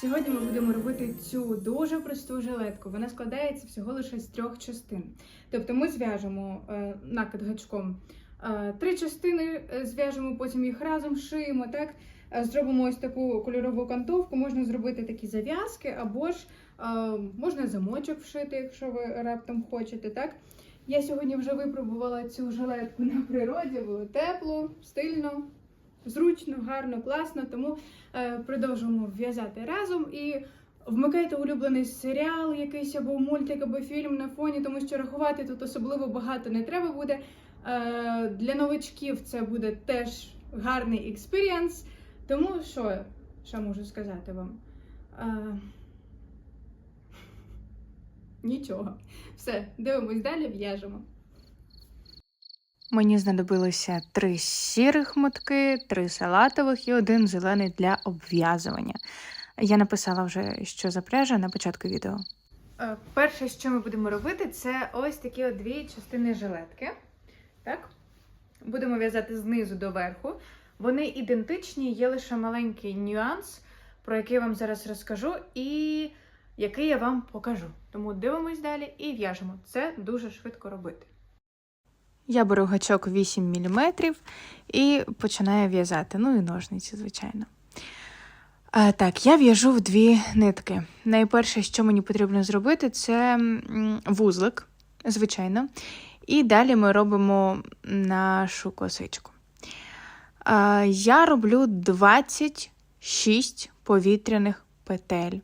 Сьогодні ми будемо робити цю дуже просту жилетку. Вона складається всього лише з трьох частин. Тобто ми зв'яжемо е, накид гачком е, три частини, е, зв'яжемо, потім їх разом шиємо, так? Зробимо ось таку кольорову кантовку. Можна зробити такі зав'язки, або ж можна замочок вшити, якщо ви раптом хочете, так? Я сьогодні вже випробувала цю жилетку на природі, було тепло, стильно, зручно, гарно, класно. Тому е, продовжуємо в'язати разом і вмикайте улюблений серіал, якийсь або мультик, або фільм на фоні, тому що рахувати тут особливо багато не треба буде. Е, для новачків це буде теж гарний експірієнс. Тому що, що можу сказати вам? Е, нічого. Все, дивимось далі, в'яжемо. Мені знадобилося три сірих мотки, три салатових і один зелений для обв'язування. Я написала вже, що за пряжа на початку відео. Е, Перше, що ми будемо робити, це ось такі от дві частини жилетки. Так? Будемо в'язати знизу до верху. Вони ідентичні, є лише маленький нюанс, про який я вам зараз розкажу, і який я вам покажу. Тому дивимось далі і в'яжемо. Це дуже швидко робити. Я беру гачок 8 мм і починаю в'язати. Ну і ножниці, звичайно. А, так, я в'яжу в дві нитки. Найперше, що мені потрібно зробити, це вузлик, звичайно. І далі ми робимо нашу косичку. А, я роблю 26 повітряних петель.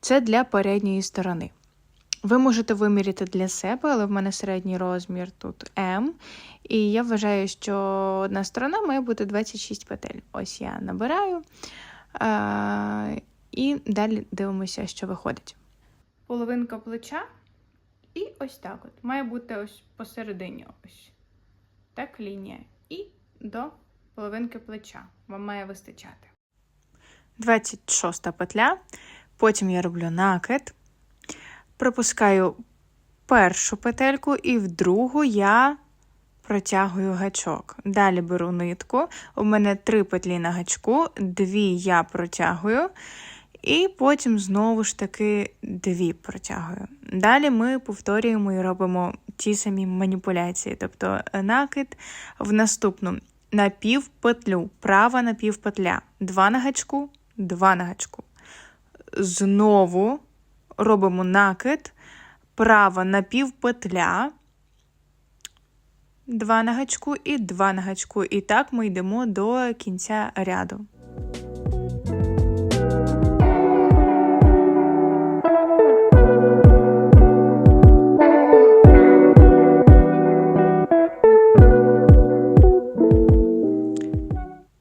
Це для передньої сторони. Ви можете виміряти для себе, але в мене середній розмір тут М. І я вважаю, що одна сторона має бути 26 петель. Ось я набираю. І далі дивимося, що виходить. Половинка плеча. І ось так от. Має бути ось посередині ось. Так, лінія. І до половинки плеча. Вам має вистачати. 26 петля. Потім я роблю накид, пропускаю першу петельку, і в другу я протягую гачок. Далі беру нитку. У мене три петлі на гачку, дві я протягую, і потім знову ж таки дві протягую. Далі ми повторюємо і робимо ті самі маніпуляції, тобто накид в наступну напівпетлю, права напівпетля, два на гачку, два на гачку. Знову робимо накид, права напівпетля, два на гачку і два на гачку. І так ми йдемо до кінця ряду.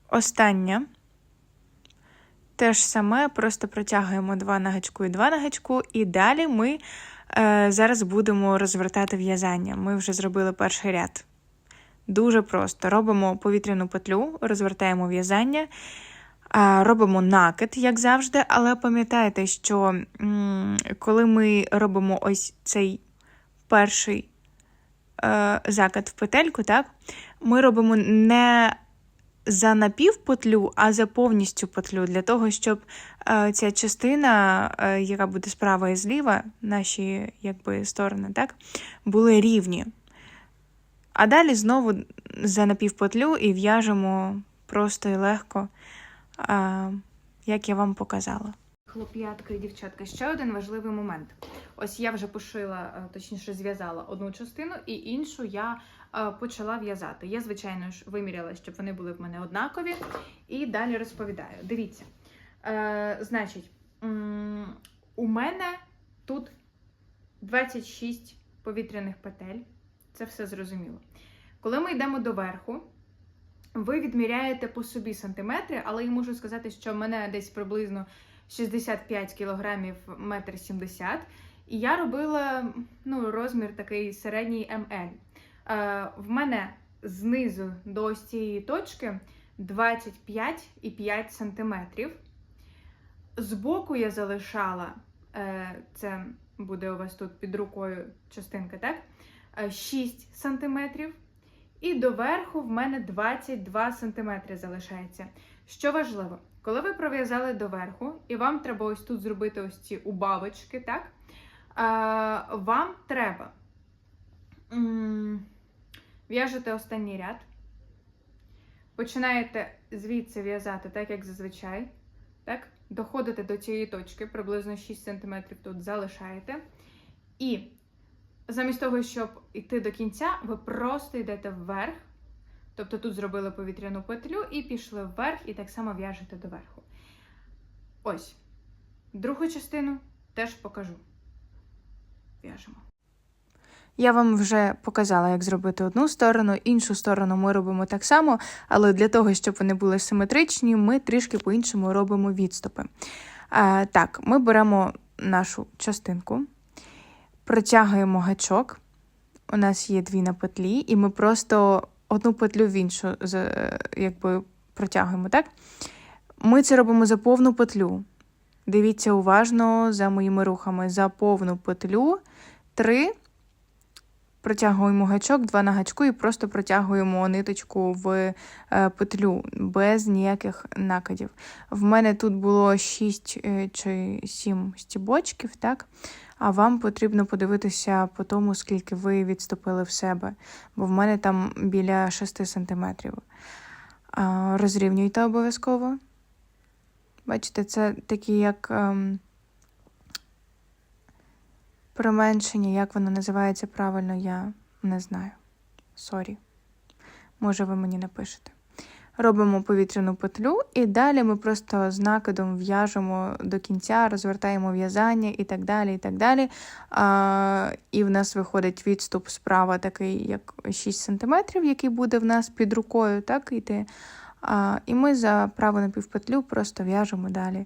Остання. Те ж саме, просто протягуємо два на гачку і два на гачку, і далі ми е, зараз будемо розвертати в'язання. Ми вже зробили перший ряд. Дуже просто. Робимо повітряну петлю, розвертаємо в'язання, робимо накид, як завжди, але пам'ятайте, що коли ми робимо ось цей перший е, закид в петельку, так, ми робимо не за напівпетлю, а за повністю петлю, для того, щоб е, ця частина, е, яка буде справа і зліва, наші якби, сторони, так, були рівні. А далі знову за напівпетлю і в'яжемо просто і легко, е, як я вам показала. Хлоп'ятка і дівчатка, ще один важливий момент. Ось я вже пошила, точніше, зв'язала одну частину, і іншу я почала в'язати. Я, звичайно ж, виміряла, щоб вони були в мене однакові. І далі розповідаю. Дивіться, е, значить, у мене тут 26 повітряних петель. Це все зрозуміло. Коли ми йдемо до верху, ви відміряєте по собі сантиметри, але я можу сказати, що в мене десь приблизно 65 кілограмів метр 70. І я робила ну, розмір такий середній МЛ. Е, в мене знизу до ось цієї точки 25,5 сантиметрів. Збоку я залишала, е, це буде у вас тут під рукою частинка, так? Е, 6 сантиметрів. І доверху в мене 22 сантиметри залишається. Що важливо, Коли ви пров'язали доверху, і вам треба ось тут зробити ось ці убавочки, так? Е, вам треба в'яжете останній ряд, починаєте звідси в'язати, так як зазвичай. Так? Доходите до цієї точки, приблизно 6 см тут залишаєте. І замість того, щоб йти до кінця, ви просто йдете вверх. Тобто тут зробили повітряну петлю і пішли вверх, і так само в'яжете доверху. Ось. Другу частину теж покажу. В'яжемо. Я вам вже показала, як зробити одну сторону, іншу сторону ми робимо так само, але для того, щоб вони були симетричні, ми трішки по-іншому робимо відступи. А, так, ми беремо нашу частинку, протягуємо гачок. У нас є дві на петлі, і ми просто одну петлю в іншу е, якби, протягуємо, так? Ми це робимо за повну петлю. Дивіться уважно за моїми рухами. За повну петлю три протягуємо гачок, два на гачку і просто протягуємо ниточку в е, петлю без ніяких накидів. В мене тут було 6 чи 7 стібочків, так? А вам потрібно подивитися по тому, скільки ви відступили в себе, бо в мене там біля 6 сантиметрів. Розрівнюйте обов'язково. Бачите, це такі як. ем, Применшення, як воно називається правильно, я не знаю. Сорі. Може, ви мені напишете. Робимо повітряну петлю, і далі ми просто з накидом в'яжемо до кінця, розвертаємо в'язання і так далі. І так далі. А, і в нас виходить відступ справа такий, як 6 см, який буде в нас під рукою, так йти. А, і ми за праву напівпетлю просто в'яжемо далі.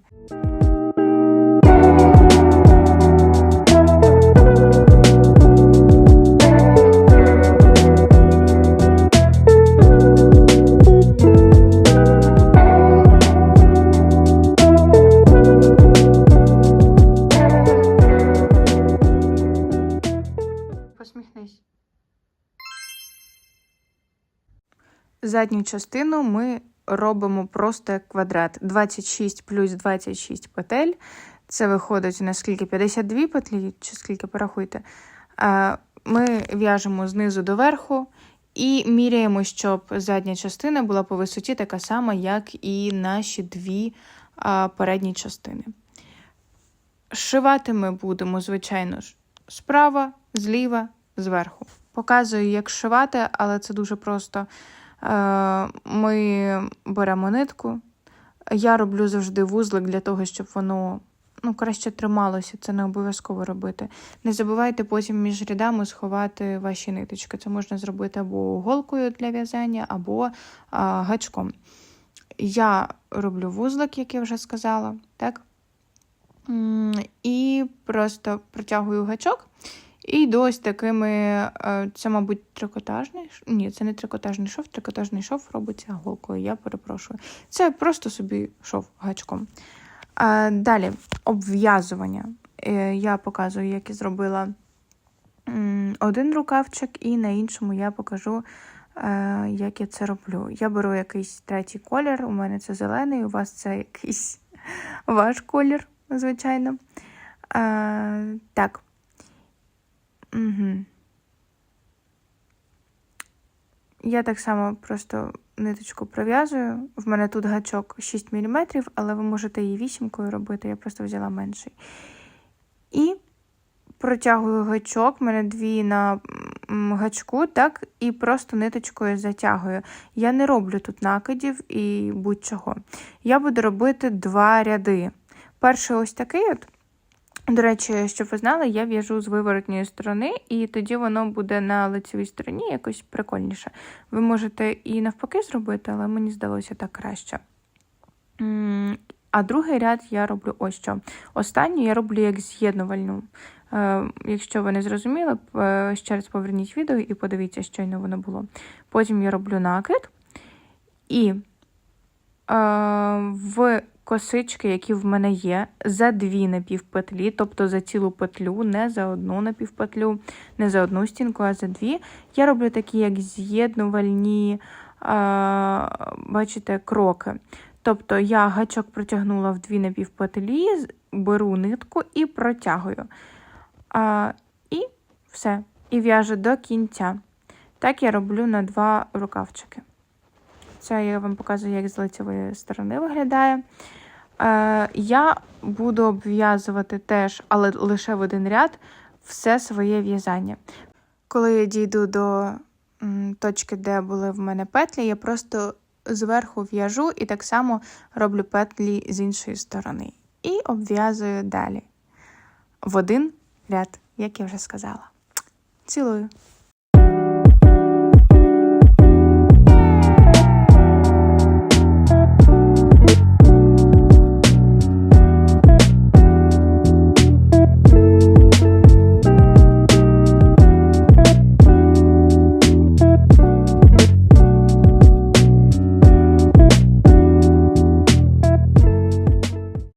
Задню частину ми робимо просто як квадрат. 26 плюс 26 петель. Це виходить у нас скільки? 52 петлі, чи скільки порахуйте. Ми в'яжемо знизу до верху і міряємо, щоб задня частина була по висоті така сама, як і наші дві передні частини. Шивати ми будемо, звичайно ж, справа, зліва, зверху. Показую, як шивати, але це дуже просто. Е, Ми беремо нитку. Я роблю завжди вузлик для того, щоб воно ну, краще трималося. Це не обов'язково робити. Не забувайте потім між рядами сховати ваші ниточки. Це можна зробити або голкою для в'язання, або а, гачком. Я роблю вузлик, як я вже сказала, так? І просто протягую гачок. І йду ось такими, е, це, мабуть, трикотажний. ш- Ні, це не трикотажний шов, трикотажний шов робиться голкою, я перепрошую. Це просто собі шов гачком. Далі обв'язування. Е, Я показую, як я зробила один рукавчик, і на іншому я покажу, е, як я це роблю. Я беру якийсь третій колір, у мене це зелений, у вас це якийсь ваш колір, звичайно. Так. Угу. Я так само просто ниточку пров'язую. В мене тут гачок 6 мм, але ви можете її вісімкою робити, я просто взяла менший. І протягую гачок, в мене дві на гачку, так, і просто ниточкою затягую. Я не роблю тут накидів і будь-чого. Я буду робити два ряди. Перший ось такий от. До речі, щоб ви знали, я в'яжу з виворотньої сторони, і тоді воно буде на лицевій стороні якось прикольніше. Ви можете і навпаки зробити, але мені здалося так краще. А другий ряд я роблю ось що. Останній я роблю як з'єднувальну. Е, Якщо ви не зрозуміли, е, ще раз поверніть відео і подивіться, щойно воно було. Потім я роблю накид і е, в косички, які в мене є, за дві напівпетлі, тобто за цілу петлю, не за одну напівпетлю, не за одну стінку, а за дві. Я роблю такі, як з'єднувальні, бачите, кроки. Тобто я гачок протягнула в дві напівпетлі, беру нитку і протягую. А, і все. І в'яжу до кінця. Так я роблю на два рукавчики. Це я вам показую, як з лицевої сторони виглядає. Е, я буду обв'язувати теж, але лише в один ряд, все своє в'язання. Коли я дійду до точки, де були в мене петлі, я просто зверху в'яжу і так само роблю петлі з іншої сторони. І обв'язую далі. В один ряд, як я вже сказала. Цілую.